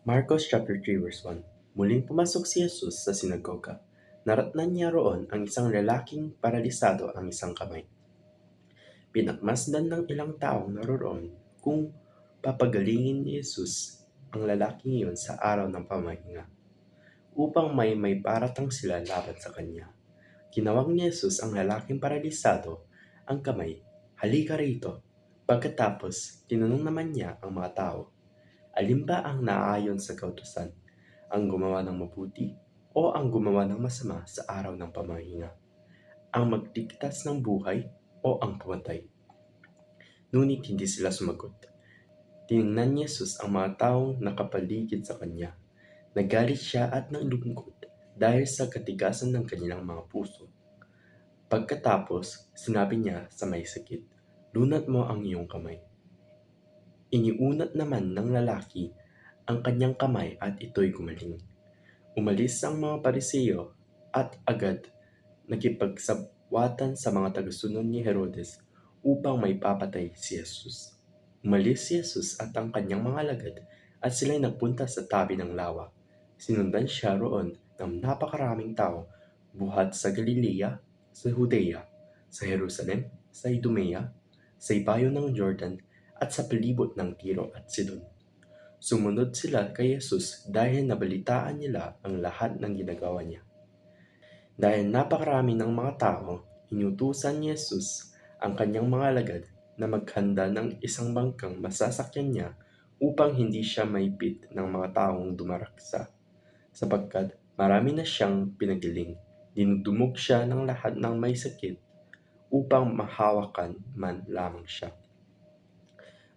Marcos chapter 3 verse 1 Muling pumasok si Jesus sa sinagoga. Naratnan niya roon ang isang lalaking paralisado ang isang kamay. Pinagmasdan ng ilang taong naroon kung papagalingin ni Jesus ang lalaking iyon sa araw ng pamahinga upang may may paratang sila laban sa kanya. Kinawag ni Jesus ang lalaking paralisado ang kamay, halika rito. Pagkatapos, tinanong naman niya ang mga tao, alin ba ang naaayon sa kautusan? Ang gumawa ng mabuti o ang gumawa ng masama sa araw ng pamahinga? Ang magligtas ng buhay o ang pumatay? Ngunit hindi sila sumagot. Tinignan ni Jesus ang mga taong nakapaligid sa kanya. Nagalit siya at nalungkot dahil sa katigasan ng kanilang mga puso. Pagkatapos, sinabi niya sa may sakit, Lunat mo ang iyong kamay. Iniunat naman ng lalaki ang kanyang kamay at ito'y gumaling. Umalis ang mga pariseyo at agad nakipagsabwatan sa mga tagasunod ni Herodes upang may papatay si Jesus. Umalis si Jesus at ang kanyang mga alagad at sila'y nagpunta sa tabi ng lawa. Sinundan siya roon ng napakaraming tao buhat sa Galilea, sa Judea, sa Jerusalem, sa Idumea, sa ibayo ng Jordan at sa palibot ng Tiro at Sidon. Sumunod sila kay Jesus dahil nabalitaan nila ang lahat ng ginagawa niya. Dahil napakarami ng mga tao, inutusan ni Jesus ang kanyang mga alagad na maghanda ng isang bangkang masasakyan niya upang hindi siya maipit ng mga taong dumaraksa. Sapagkat marami na siyang pinagaling, dinudumog siya ng lahat ng may sakit upang mahawakan man lamang siya.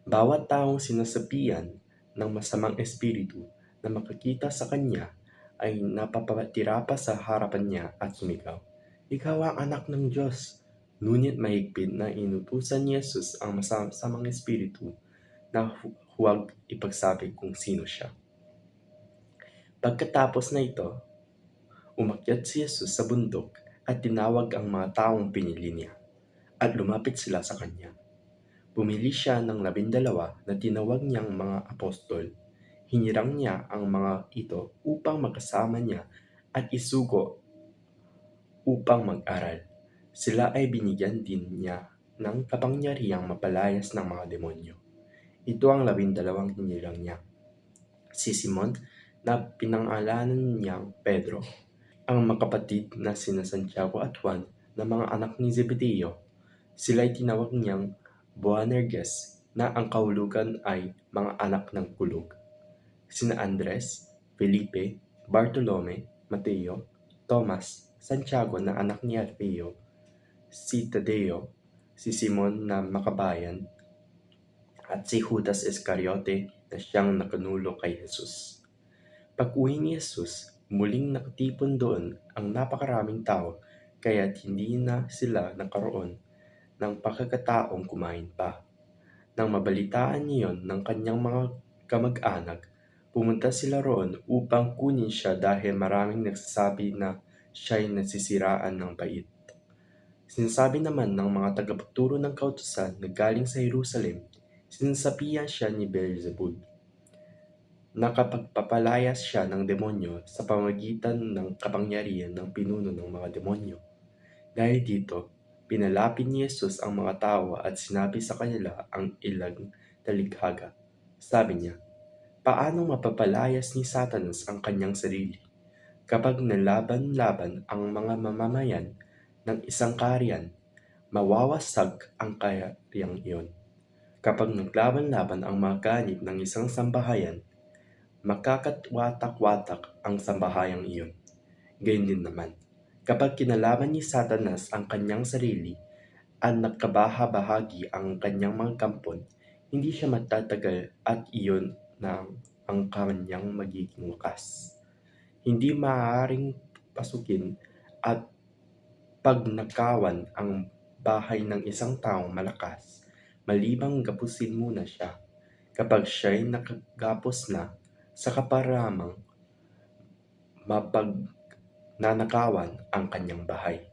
Bawat taong sinasapian ng masamang espiritu na makakita sa kanya ay napapatira pa sa harapan niya at sumigaw. Ikaw ang anak ng Diyos. Ngunit mahigpit na inutusan ni Jesus ang masamang espiritu na huwag ipagsabi kung sino siya. Pagkatapos na ito, umakyat si Jesus sa bundok at tinawag ang mga taong pinili niya at lumapit sila sa kanya. Pumili siya ng labindalawa na tinawag niyang mga apostol. Hinirang niya ang mga ito upang magkasama niya at isugo upang mag-aral. Sila ay binigyan din niya ng kapangyarihang mapalayas ng mga demonyo. Ito ang labindalawang hinirang niya. Si Simon na pinangalanan niyang Pedro, ang makapatid na sina Santiago at Juan na mga anak ni Zebedeo Sila'y tinawag niyang Boanerges na ang kahulugan ay mga anak ng kulog. Sina Andres, Felipe, Bartolome, Mateo, Thomas, Santiago na anak ni Alfeo, si Tadeo, si Simon na makabayan, at si Judas Iscariote na siyang nakanulo kay Jesus. Pag-uwi ni Jesus, muling nakatipon doon ang napakaraming tao kaya't hindi na sila nakaroon ng pagkakataong kumain pa. Nang mabalitaan niyon ng kanyang mga kamag-anak, pumunta sila roon upang kunin siya dahil maraming nagsasabi na siya'y nasisiraan ng bait. Sinasabi naman ng mga tagapagturo ng kautusan na galing sa Jerusalem, sinasabihan siya ni Beelzebul. Nakapagpapalayas siya ng demonyo sa pamagitan ng kapangyarihan ng pinuno ng mga demonyo. Dahil dito, Pinalapit ni Jesus ang mga tao at sinabi sa kanila ang ilang talikhaga. Sabi niya, Paano mapapalayas ni Satanas ang kanyang sarili kapag nalaban-laban ang mga mamamayan ng isang kariyan, mawawasag ang kariyang iyon. Kapag naglaban-laban ang mga ganit ng isang sambahayan, makakatwatak-watak ang sambahayang iyon. Gayun din naman, Kapag kinalaban ni Satanas ang kanyang sarili at nagkabaha-bahagi ang kanyang mga kampon, hindi siya matatagal at iyon na ang kanyang magiging wakas. Hindi maaaring pasukin at pagnakawan ang bahay ng isang taong malakas, malibang gapusin muna siya. Kapag siya'y nakagapos na sa kaparamang mapag nanakawan ang kanyang bahay.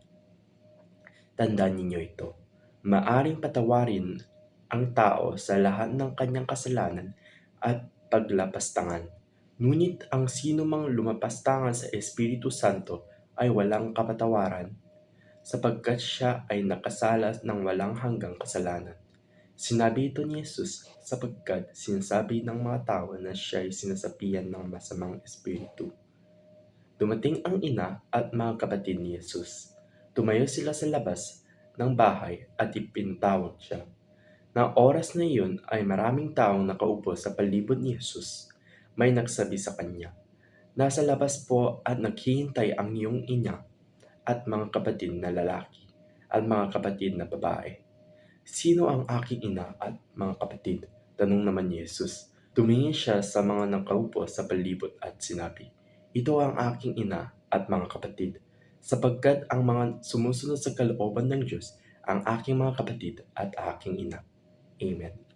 Tandaan ninyo ito. Maaring patawarin ang tao sa lahat ng kanyang kasalanan at paglapastangan. Ngunit ang sino mang lumapastangan sa Espiritu Santo ay walang kapatawaran, sapagkat siya ay nakasala ng walang hanggang kasalanan. Sinabi ito ni Jesus sapagkat sinasabi ng mga tao na siya ay sinasapian ng masamang espiritu. Dumating ang ina at mga kapatid ni Jesus. Tumayo sila sa labas ng bahay at ipinatawag siya. Nang oras na iyon ay maraming taong nakaupo sa palibot ni Jesus. May nagsabi sa kanya, Nasa labas po at naghihintay ang iyong ina at mga kapatid na lalaki at mga kapatid na babae. Sino ang aking ina at mga kapatid? Tanong naman ni Jesus. Tumingin siya sa mga nakaupo sa palibot at sinabi, Ito ang aking ina at mga kapatid, sapagkat ang mga sumusunod sa kalooban ng Diyos ang aking mga kapatid at aking ina. Amen.